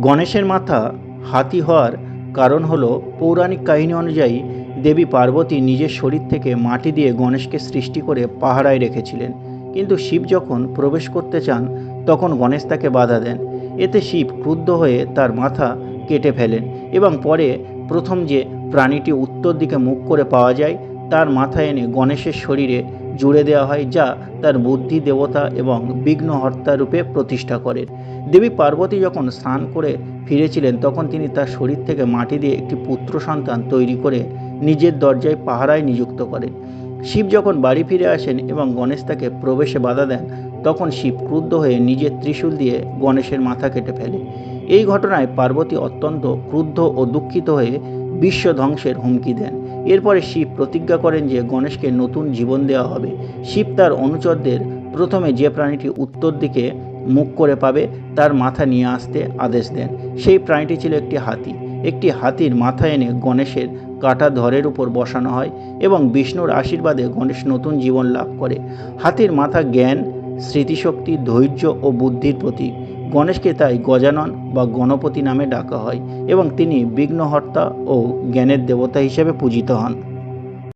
গণেশের মাথা হাতি হওয়ার কারণ হলো পৌরাণিক কাহিনী অনুযায়ী দেবী পার্বতী নিজের শরীর থেকে মাটি দিয়ে গণেশকে সৃষ্টি করে পাহারায় রেখেছিলেন। কিন্তু শিব যখন প্রবেশ করতে চান, তখন গণেশ তাকে বাধা দেন। এতে শিব ক্রুদ্ধ হয়ে তার মাথা কেটে ফেলেন এবং পরে প্রথম যে প্রাণীটি উত্তর দিকে মুখ করে পাওয়া যায় তার মাথা এনে গণেশের শরীরে জুড়ে দেওয়া হয় যা তার বুদ্ধি, দেবতা এবং বিঘ্নহর্তা রূপে প্রতিষ্ঠা করেন দেবী পার্বতী যখন স্নান করে ফিরেছিলেন, তখন তিনি তার শরীর থেকে মাটি দিয়ে একটি পুত্র সন্তান তৈরি করে নিজের দরজায় পাহারায় নিযুক্ত করেন। শিব যখন বাড়ি ফিরে আসেন এবং গণেশ তাকে প্রবেশে বাধা দেন, তখন শিব ক্রুদ্ধ হয়ে নিজের ত্রিশূল দিয়ে গণেশের মাথা কেটে ফেলে। এই ঘটনায় পার্বতী অত্যন্ত ক্রুদ্ধ ও দুঃখিত হয়ে বিশ্ব ধ্বংসের হুমকি দেন। এরপরে শিব প্রতিজ্ঞা করেন যে গণেশকে নতুন জীবন দেওয়া হবে। শিব তার অনুচরদের প্রথমে যে প্রাণীটি উত্তর দিকে মুখ করে পাবে, তার মাথা নিয়ে আসতে আদেশ দেন। সেই প্রাণীটি ছিল একটি হাতি। একটি হাতির মাথা এনে গণেশের কাটা ধরের উপর বসানো হয় এবং বিষ্ণুর আশীর্বাদে গণেশ নতুন জীবন লাভ করে। হাতির মাথা জ্ঞান, স্মৃতিশক্তি, ধৈর্য ও বুদ্ধির প্রতীক। গণেশকে তাই গজানন বা গণপতি নামে ডাকা হয় এবং তিনি বিঘ্নহর্তা ও জ্ঞানের দেবতা হিসেবে পূজিত হন।